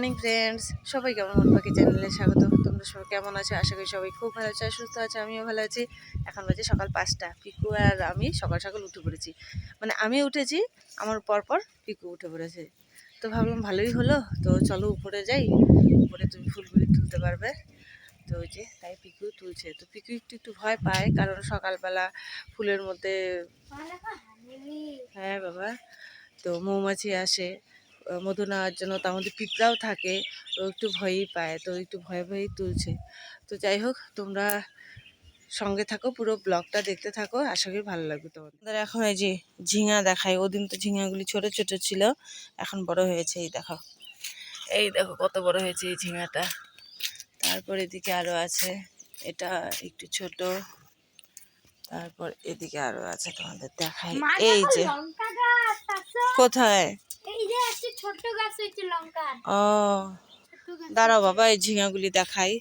Morning friends সবাই কেমন মন পাখি চ্যানেলে স্বাগত। তোমরা সবাই কেমন আছো? আশা করি সবাই খুব ভালো আছে সুস্থ আছে আমিও ভালো আছি। এখন বাজে সকাল পাঁচটা পিকু আর আমি সকাল সকাল উঠে পড়েছি। মানে আমি উঠেছি আমার পরপর পিকু উঠে পড়েছে। তো ভাবলাম ভালোই হলো তো চলো উপরে যাই। উপরে তুমি ফুলগুলি তুলতে পারবে। তো ওই যে তাই পিকু তুলছে। তো পিকু একটু একটু ভয় পায় কারণ সকালবেলা ফুলের মধ্যে হ্যাঁ বাবা তো মৌমাছি আসে। মধু নেওয়ার জন্য তার মধ্যে পিঁপড়াও থাকে ও একটু ভয়ই পায় তো একটু ভয়ে ভয়েই তুলছে। তো যাই হোক তোমরা সঙ্গে থাকো পুরো ব্লগটা দেখতে থাকো আশা করি ভালো লাগবে তোমাদের। এখন এই যে ঝিঙা দেখায় ওদিন তো ঝিঙাগুলি ছোট ছোট ছিল এখন বড় হয়েছে এই দেখো। এই দেখো কত বড় হয়েছে এই ঝিঙাটা। তারপর এদিকে আরও আছে এটা একটু ছোট। তারপর এদিকে আরও আছে তোমাদের দেখাই এই যে লঙ্কা গাছ আছে কোথায়? এই যে একটা ছোট গাছ হয়েছে লঙ্কার ও দাঁড়াও বাবা এই ঝিঙাগুলি দেখাই।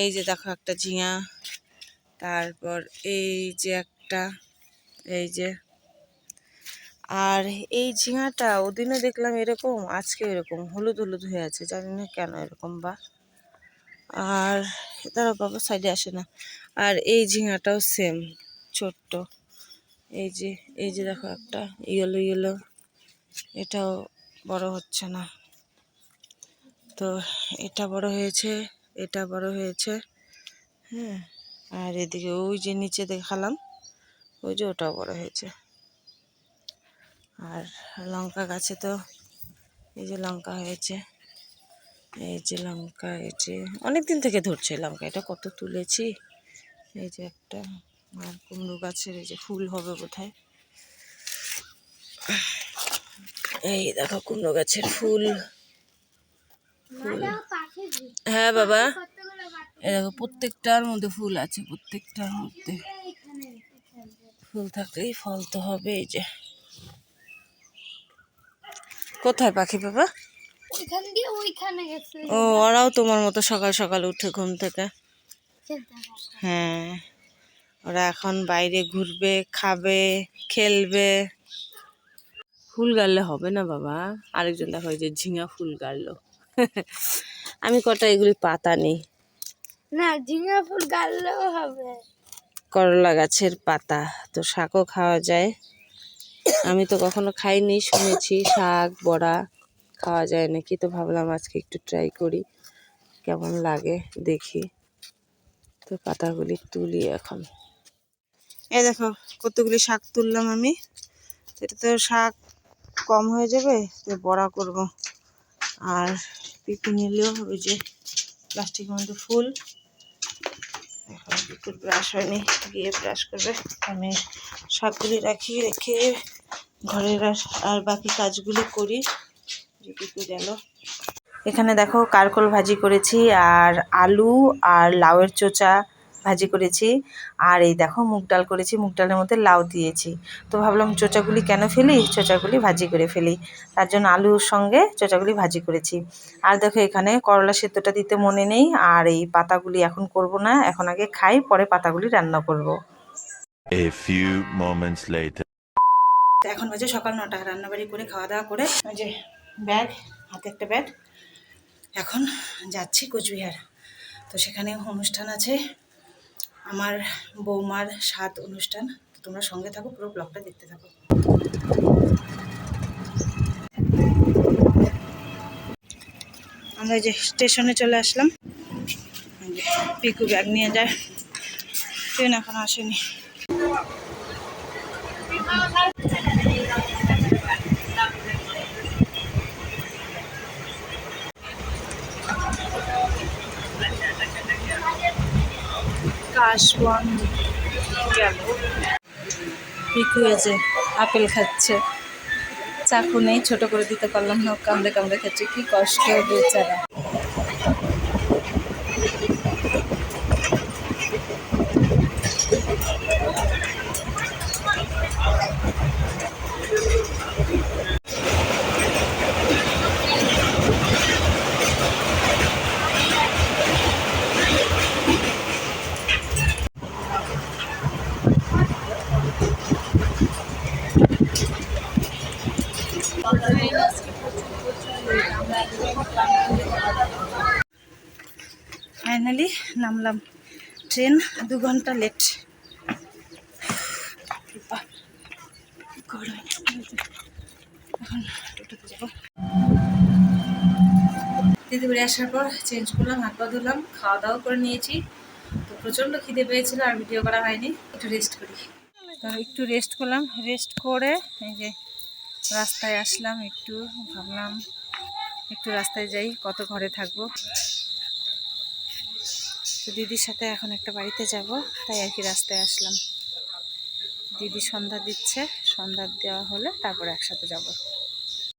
এই যে দেখো একটা ঝিঙা তারপর এই যে একটা এই যে। আর এই ঝিঙাটা ওদিনে দেখলাম এরকম আজকে এরকম হলুদ হলুদ হয়ে আছে জানি না কেন এরকম বা। আর তারা বাবা সাইডে আসে না। আর এই ঝিঙাটাও সেম ছোট্ট। এই যে এই যে দেখো একটা ইয়েলো ইয়েলো। এটাও বড় হচ্ছে না। তো এটা বড় হয়েছে, এটা বড় হয়েছে হ্যাঁ। আর এদিকে ওই যে নিচে দেখালাম, ওই যে ওটাও বড় হয়েছে। আর লঙ্কা গাছে তো এই যে লঙ্কা হয়েছে, এই যে লঙ্কা, এই যে অনেক দিন থেকে ধরছে লঙ্কা, এটা কত তুলেছি? এই যে একটা, আর কুমড়ো গাছের এই যে ফুল হবে বোধহয়। এই দেখো কুমড়ো গাছের ফুল। পাখি হ্যাঁ বাবা। এই দেখো প্রত্যেকটার মধ্যে ফুল আছে প্রত্যেকটার মধ্যে। ফুল থাকলেই ফল তো হবে এই যে। কোথায় পাখি বাবা? ও ওরাও তোমার মতো সকাল সকাল উঠে ঘুম থেকে। হ্যাঁ ওরা এখন বাইরে ঘুরবে খাবে খেলবে। ফুল গাড়লে হবে না বাবা? আরেকজন দেখো যে ঝিঙা ফুল গাড়লো। আমি কটা এগুলি পাতা নেই। না ঝিঙা ফুল গাড়লেও হবে। করলা গাছের পাতা। তো শাকও খাওয়া যায়। আমি তো কখনো খাইনি শুনেছি। শাক বড়া খাওয়া যায় নাকি? তো ভাবলাম আজকে একটু ট্রাই করি। কেমন লাগে দেখি। তো পাতাগুলি তুলি এখন। এই দেখো কতগুলি শাক তুললাম আমি। এটা তো শাক কম হয়ে যাবে, তো বড়া করব। আর পিকু নিলেও ওই যে প্লাস্টিকের মধ্যে ফুল। এখন বিকুল ব্রাশ হয়নি, গিয়ে ব্রাশ করবে। আমি শাকগুলি রাখি, রেখে ঘরের আর বাকি কাজগুলি করি। যে বিকু গেল। এখানে দেখো কারকল ভাজি করেছি, আর আলু আর লাউয়ের চোচা। ভাজি করেছি। আর এই দেখো মুগ ডাল করেছি মুগ ডালের মধ্যে লাউ দিয়েছি। তো ভাবলাম চোচাগুলি কেন ফেলি? চোচাগুলি ভাজি করে ফেলি। তার জন্য আলুর সঙ্গে চোচাগুলি ভাজি করেছি। আর দেখো এখানে করলা সেদ্ধটা দিতে মনে নেই। আর এই পাতাগুলি এখন করব না এখন আগে খাই পরে পাতাগুলি রান্না করব। A few moments later. তো এখন বাজে সকাল নটা রান্নাবাড়ি করে খাওয়া দাওয়া করে ওই যে ব্যাগ হাতে একটা ব্যাগ। এখন যাচ্ছি কোচবিহার তো সেখানে অনুষ্ঠান আছে। আমার বৌমার সাত অনুষ্ঠান। তো তোমরা সঙ্গে থাকো, পুরো ব্লগটা দেখতে থাকো। আমরা যে স্টেশনে চলে আসলাম। পিকু ব্যাগ নিয়ে যায়। ট্রেন এখন আসেনি। কাশবন গেল বিক্রি হয়েছে আপেল খাচ্ছে। চাকু নেই ছোট করে দিতে পারলাম না কামড়ে কামড়ে খাচ্ছে, কি কষ্ট বেচারা। ফাইনালি নামলাম। ট্রেন দু ঘণ্টা লেট গরম দিদিবাড়ি আসার পর চেঞ্জ করলাম, হাত পা ধুলাম, খাওয়া দাওয়া করে নিয়েছি। তো প্রচণ্ড খিদে পেয়েছিল আর ভিডিও করা হয়নি। একটু রেস্ট করি। তো একটু রেস্ট করলাম। রেস্ট করে এই যে রাস্তায় আসলাম, একটু ভাবলাম একটু রাস্তায় যাই, কত ঘরে থাকব। তো দিদির সাথে এখন একটা বাড়িতে যাব, তাই আর কি রাস্তায় আসলাম। দিদি সন্ধ্যা দিচ্ছে, সন্ধ্যা দেওয়া হলে তারপর একসাথে যাব।